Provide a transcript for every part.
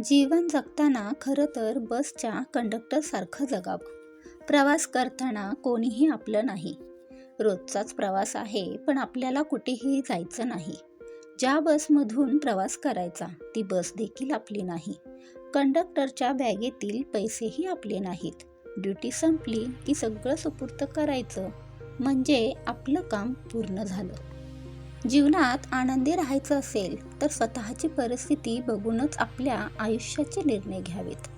जीवन जगताना खरं तर बसच्या कंडक्टरसारखं जगावं. प्रवास करताना कोणीही आपलं नाही. रोजचाच प्रवास आहे पण आपल्याला कुठेही जायचं नाही. ज्या बसमधून प्रवास करायचा ती बस देखील आपली नाही. कंडक्टरच्या बॅगेतील पैसेही आपले नाहीत. ड्युटी संपली की सगळं सुपूर्त करायचं. म्हणजे आपलं काम पूर्ण झालं. जीवनात आनंदी राहायचं असेल तर स्वतःची परिस्थिती बघूनच आपल्या आयुष्याचे निर्णय घ्यावेत.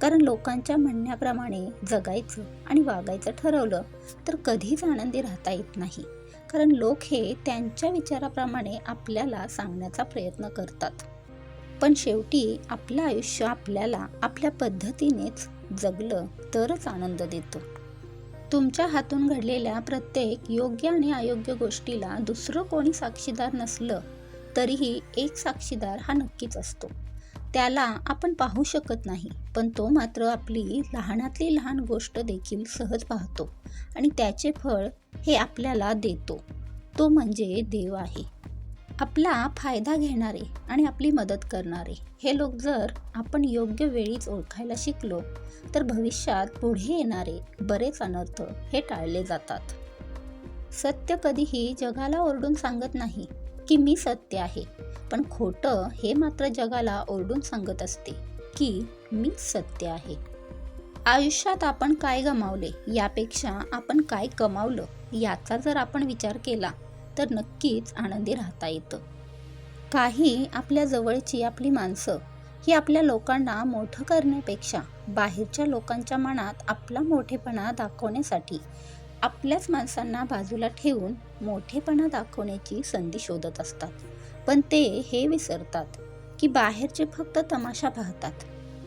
कारण लोकांच्या म्हणण्याप्रमाणे जगायचं आणि वागायचं ठरवलं तर कधीच आनंदी राहता येत नाही. कारण लोक हे त्यांच्या विचाराप्रमाणे आपल्याला सांगण्याचा प्रयत्न करतात. पण शेवटी आपलं आयुष्य आपल्याला आपल्या पद्धतीनेच जगलं तरच आनंद देतो. तुमच्या हातून घडलेल्या प्रत्येक योग्य आणि अयोग्य गोष्टीला दुसरं कोणी साक्षीदार नसलं तरीही एक साक्षीदार हा नक्कीच असतो. त्याला आपण पाहू शकत नाही पण तो मात्र आपली लहानातली लहान गोष्ट देखील सहज पाहतो आणि त्याचे फळ हे आपल्याला देतो. तो म्हणजे देव आहे. आपला फायदा घेणारे आणि आपली मदत करणारे. हे लोक जर आपण योग्य वेळीच ओळखायला शिकलो तर भविष्यात पुढे येणारे बरेच अनर्थ हे टाळले जातात. सत्य कधीही जगाला ओरडून सांगत नाही की मी सत्य आहे पण खोटं हे मात्र जगाला ओरडून सांगत असते की मी सत्य आहे. आयुष्यात आपण काय गमावले? यापेक्षा आपण काय कमावलं? याचा जर आपण विचार केला तर नक्कीच आनंदी राहता येतं. काही आपल्या जवळची आपली माणसं ही आपल्या लोकांना मोठं करण्यापेक्षा बाहेरच्या लोकांच्या मनात आपला मोठेपणा दाखवण्यासाठी आपल्याच माणसांना बाजूला ठेवून मोठेपणा दाखवण्याची संधी शोधत असतात. पण ते हे विसरतात की बाहेरचे फक्त तमाशा पाहतात.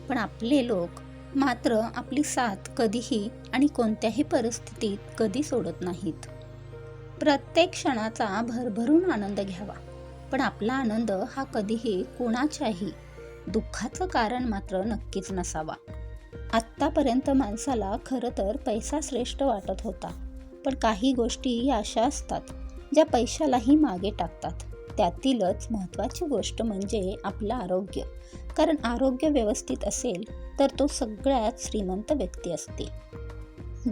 पण आपले लोक मात्र आपली साथ कधीही आणि कोणत्याही परिस्थितीत कधी सोडत नाहीत. प्रत्येक क्षणाचा भरभरून आनंद घ्यावा. पण आपला आनंद हा कधीही कोणाच्याही दुःखाचं कारण मात्र नक्कीच नसावा. आत्तापर्यंत माणसाला खरं तर पैसा श्रेष्ठ वाटत होता. पण काही गोष्टी अशा असतात ज्या पैशालाही मागे टाकतात. त्यातीलच महत्त्वाची गोष्ट म्हणजे आपलं आरोग्य. कारण आरोग्य व्यवस्थित असेल तर तो सगळ्यात श्रीमंत व्यक्ती असते.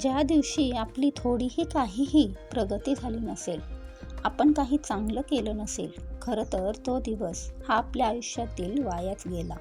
ज्या दिवशी आपली थोडीही काहीही प्रगती झाली नसेल आपण काही चांगलं केलं नसेल खरं तर तो दिवस हा आपल्या आयुष्यातील वायाच गेला.